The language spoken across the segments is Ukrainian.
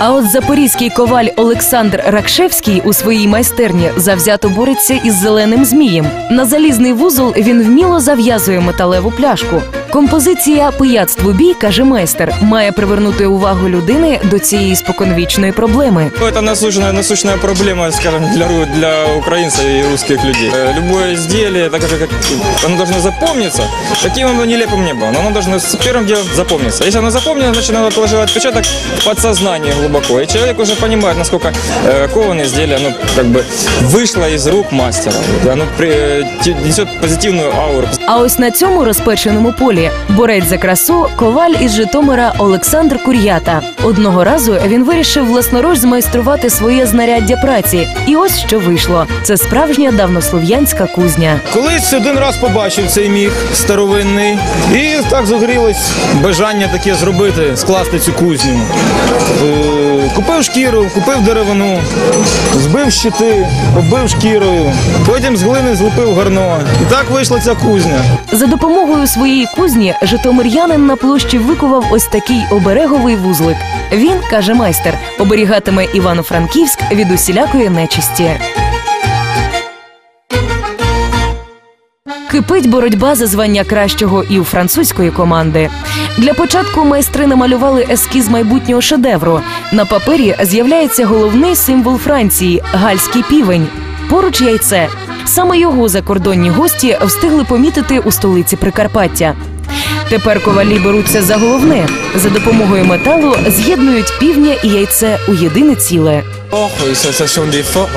А от запорізький коваль Олександр Ракшевський у своїй майстерні завзято бореться із зеленим змієм. На залізний вузол він вміло зав'язує металеву пляшку. Композиція Пияцтво бій, каже майстер, має привернути увагу людини до цієї споконвічної проблеми. Ну, Это насущная, насущная проблема, скажем, для, ру- для украинцев и русских людей. Э, Любое изделие, так же, как оно должно запомниться, каким оно нелепым не было, но оно должно с первым делом запомниться. Если оно запомнено, значит, надо положить отпечаток в подсознание глубоко. И человек уже понимает, насколько э, кованое изделие, оно как бы вышло из рук мастера. И Оно при- э, те- несет позитивную ауру. А ось на цьому розпеченому полі борець за красу коваль із Житомира Олександр Кур'ята. Одного разу він вирішив власноруч змайструвати своє знаряддя праці. І ось що вийшло: це справжня давнослов'янська кузня. Колись один раз побачив цей міг старовинний, і так загорілось бажання таке зробити, скласти цю кузню. Е, Купив шкіру, купив деревину, збив щити, оббив шкірою, потім з глини злепив гарно. І так вийшла ця кузня. За допомогою своєї кузні житомирянин на площі викував ось такий обереговий вузлик. Він каже майстер, оберігатиме Івано-Франківськ від усілякої нечисті. Кипить боротьба за звання кращого і у французької команди. Для початку майстри намалювали ескіз майбутнього шедевру. На папері з'являється головний символ Франції гальський півень. Поруч яйце. Саме його закордонні гості встигли помітити у столиці Прикарпаття. Тепер ковалі беруться за головне. За допомогою металу з'єднують півня і яйце у єдине ціле. Fort, une sensation d'effort.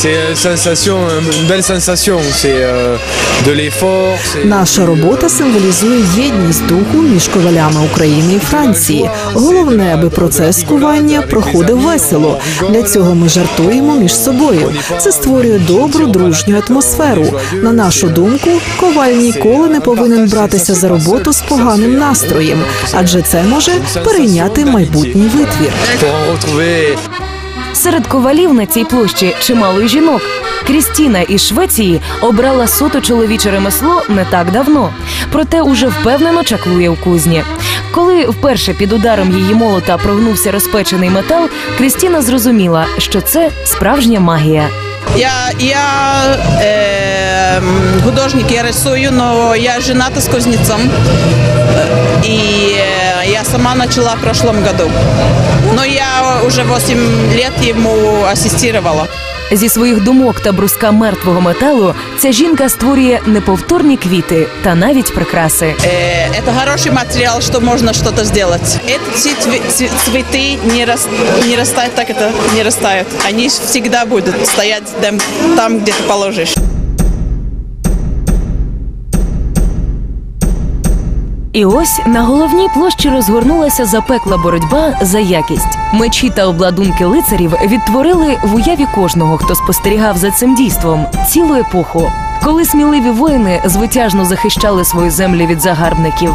C'est une sensation, une belle sensation. C'est euh, de l'effort. Наша робота символізує єдність духу між ковалями України і Франції. Головне, аби процес кування проходив весело. Для цього ми жартуємо між собою. Це створює добру дружню атмосферу. На нашу думку, коваль ніколи не повинен братися за роботу з поганим настроєм, адже це може перейняти майбутній витвір. Pour en retrouver Серед ковалів на цій площі чимало й жінок. Крістіна із Швеції обрала суто чоловіче ремесло не так давно, проте уже впевнено чаклує у кузні. Коли вперше під ударом її молота прогнувся розпечений метал, Крістіна зрозуміла, що це справжня магія. Я, я э, м, художник, я рисую, но я жената с кузнецом. Э, И э, я сама начала в прошлом году. Но я уже 8 лет ему ассистировала. Зі своїх думок та бруска мертвого металу ця жінка створює неповторні квіти та навіть прикраси. Э, это хороший материал, что можно что-то сделать. Это все цве- цве- цветы не, рас, не растают, так это не растают. Они всегда будут стоять там, там где ты І ось на головній площі розгорнулася запекла боротьба за якість. Мечі та обладунки лицарів відтворили в уяві кожного, хто спостерігав за цим дійством цілу епоху, коли сміливі воїни звитяжно захищали свої землі від загарбників.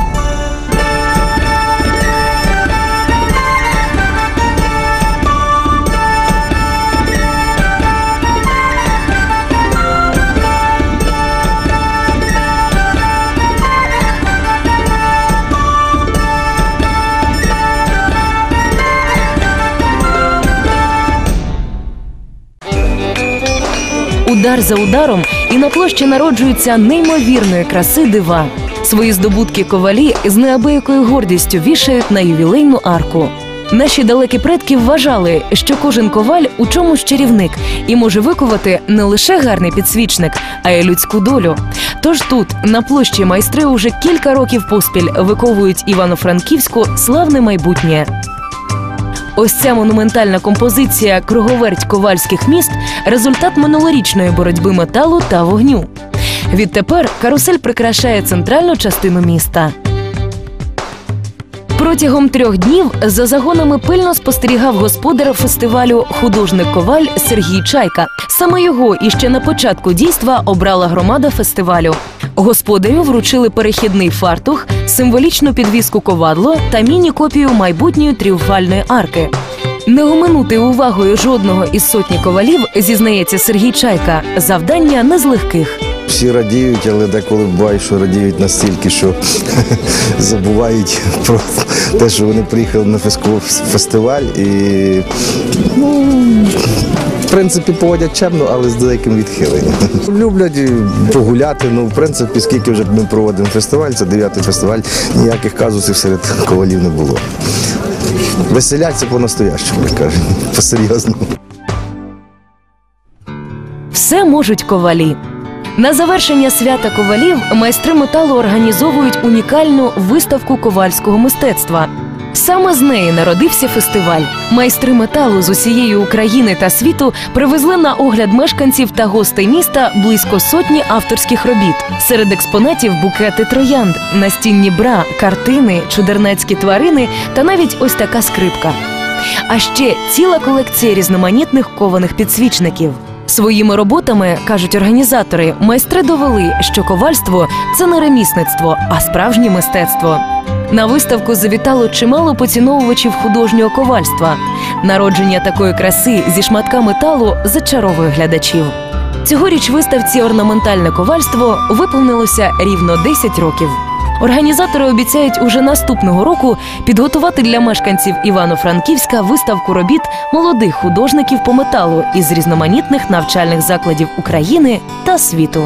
Удар за ударом, і на площі народжуються неймовірної краси дива. Свої здобутки ковалі з неабиякою гордістю вішають на ювілейну арку. Наші далекі предки вважали, що кожен коваль у чомусь чарівник і може викувати не лише гарний підсвічник, а й людську долю. Тож тут, на площі, майстри уже кілька років поспіль виковують Івано-Франківську славне майбутнє. Ось ця монументальна композиція Круговерть ковальських міст результат минулорічної боротьби металу та вогню. Відтепер карусель прикрашає центральну частину міста. Протягом трьох днів за загонами пильно спостерігав господар фестивалю художник коваль Сергій Чайка. Саме його іще на початку дійства обрала громада фестивалю. Господарю вручили перехідний фартух, символічну підвіску ковадло та міні-копію майбутньої тріумфальної арки. Не оминути увагою жодного із сотні ковалів, зізнається Сергій Чайка, завдання не з легких. всі радіють, але деколи буває, що радіють настільки, що забувають про те, що вони приїхали на фестиваль і ну, принципі поводять чемно, але з деяким відхиленням. Люблять погуляти. Ну, в принципі, скільки вже ми проводимо фестиваль, це дев'ятий фестиваль, ніяких казусів серед ковалів не було. Веселяться по-настоящому, як кажуть, по-серйозному. Все можуть ковалі. На завершення свята ковалів майстри металу організовують унікальну виставку ковальського мистецтва. Саме з неї народився фестиваль. Майстри металу з усієї України та світу привезли на огляд мешканців та гостей міста близько сотні авторських робіт. Серед експонатів букети троянд, настінні бра, картини, чудернацькі тварини та навіть ось така скрипка. А ще ціла колекція різноманітних кованих підсвічників. Своїми роботами, кажуть організатори, майстри довели, що ковальство це не ремісництво, а справжнє мистецтво. На виставку завітало чимало поціновувачів художнього ковальства. Народження такої краси зі шматка металу зачаровує глядачів. Цьогоріч виставці орнаментальне ковальство виповнилося рівно 10 років. Організатори обіцяють уже наступного року підготувати для мешканців Івано-Франківська виставку робіт молодих художників по металу із різноманітних навчальних закладів України та світу.